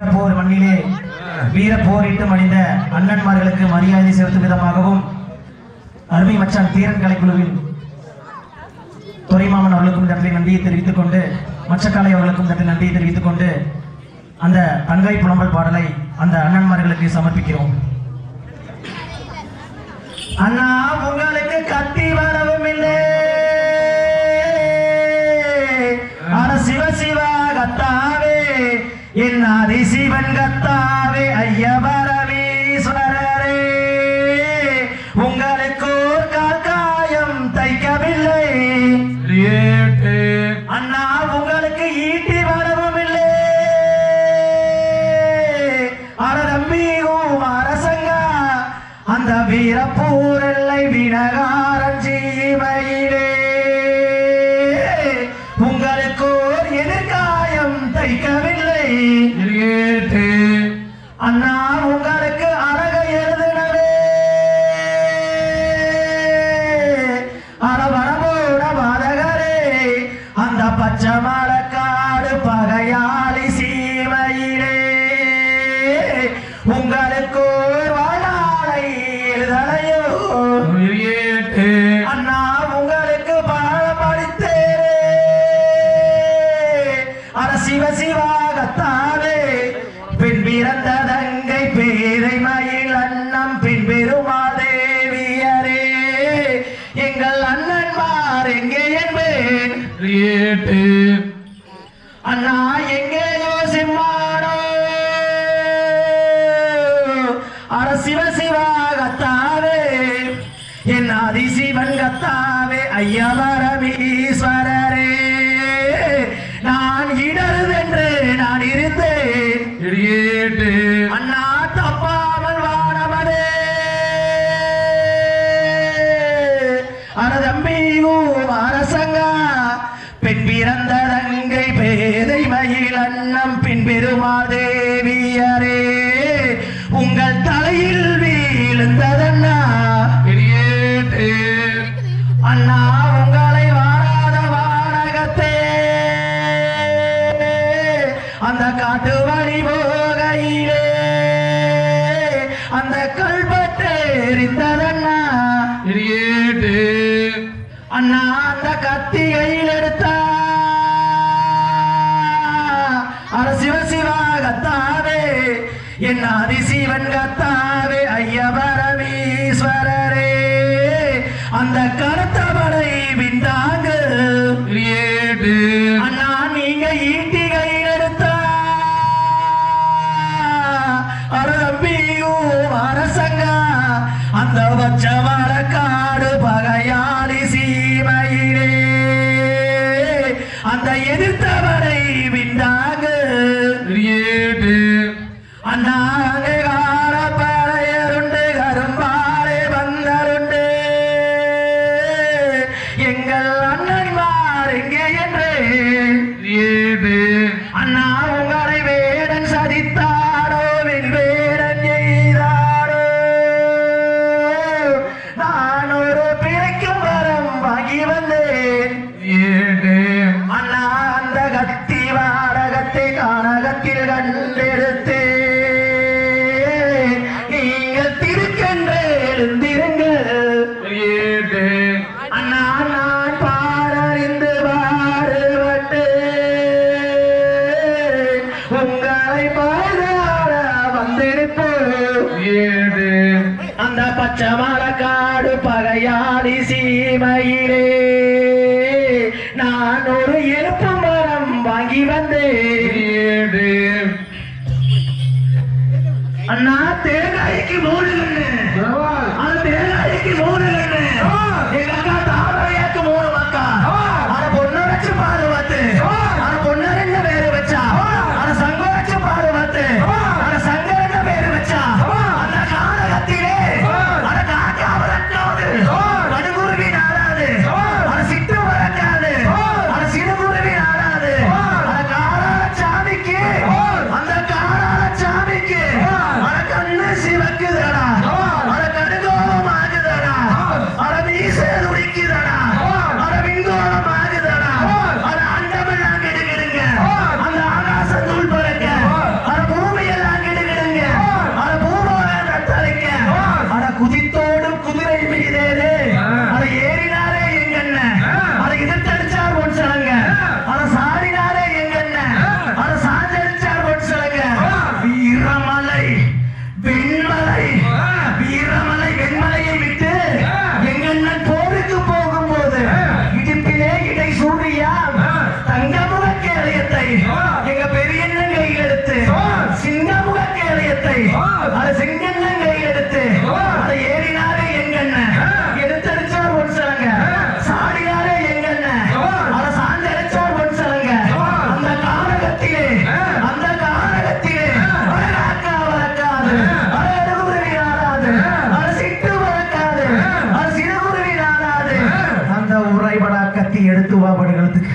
போர் மண்ணிலே வீர போரிட்டு மடிந்த அண்ணன்மார்களுக்கு மரியாதை செலுத்தும் விதமாகவும் அருமை மச்சான் தீரன் கலைக்குழுவின் துரைமாமன் அவர்களுக்கும் இந்த நன்றியை தெரிவித்துக் கொண்டு மச்சக்காலை அவர்களுக்கும் இந்த இடத்தில் நன்றியை தெரிவித்துக் கொண்டு அந்த தங்காய் புலம்பல் பாடலை அந்த அண்ணன்மார்களுக்கு சமர்ப்பிக்கிறோம். அண்ணா உங்களுக்கு கத்தி என் ஆதி சிவன் கத்தாவே ஐயவரவீஸ்வரரே உங்களுக்கு ஒரு காக்காயம் தைக்கவில்லை அண்ணா உங்களுக்கு ஈட்டி வரவும் இல்லை அறதம்பியும் அரசங்கா அந்த வீரப்பூரல்லை வினகாரன் சீமையிலே உங்களுக்கு ஒரு எதிர்காயம் தைக்கவில்லை அண்ணா உங்களுக்கு அழக எழுதினவே அறவரமோட பாதகரே அந்த பச்சை பின் பிறந்த தங்கை பேரை மயில் அண்ணம் பின் பெருமாதேவியரே. எங்கள் அண்ணன்மார் எங்கே என்பேன்? அண்ணா எங்கேயோ சிம்மானோ அட சிவ சிவாகத்தாவே என் ஆதி சிவன் கத்தாவே. ஐயவரமீஸ்வரரே மாதேவியரே உங்கள் தலையில் வீழ்ந்ததண்ணா? அண்ணா உங்களை வாராத வாடகத்தே அந்த காட்டு வழி போகையிலே அந்த கல்பட்டு எரிந்ததண்ணா? அண்ணா அந்த கத்தி கையில் என் ஆதி சிவன் கத்தாவே ஐயவரவீஸ்வரரே அந்த கருத்தவனை விண்டாங்க அண்ணா நீங்க ஈட்டி கையில் எடுத்தா அரம்பியும் அரசங்கா. அந்த வச்சவர காடு பகையாளி சீமையிலே. அந்த எதிர்த்தவரை அண்ணா அங்ககார பறையருண்டு கரும்பாலே வந்தருண்டு. எங்கள் அண்ணன்மார் எங்கே என்று அண்ணா உங்களை வேடன் சதித்தாரோ வேடன் எய்தாரோ? நான் ஒரு பிழைக்கும் வரம் வாங்கி வந்தேன். அண்ணா அந்த கத்தி வாடகத்தை கானகத்தில் கண்டெடுத்து வந்திருப்போம் அந்த பச்சை மரக்காடு பகையாளி சீமையிலே. நான் ஒரு எலுப்பு மரம் வாங்கி வந்தேன். அண்ணா தேங்காய்க்கு மூணு அந்த தேங்காய்க்கு மூணு எடுத்து வா படுக்கிறதுக்கு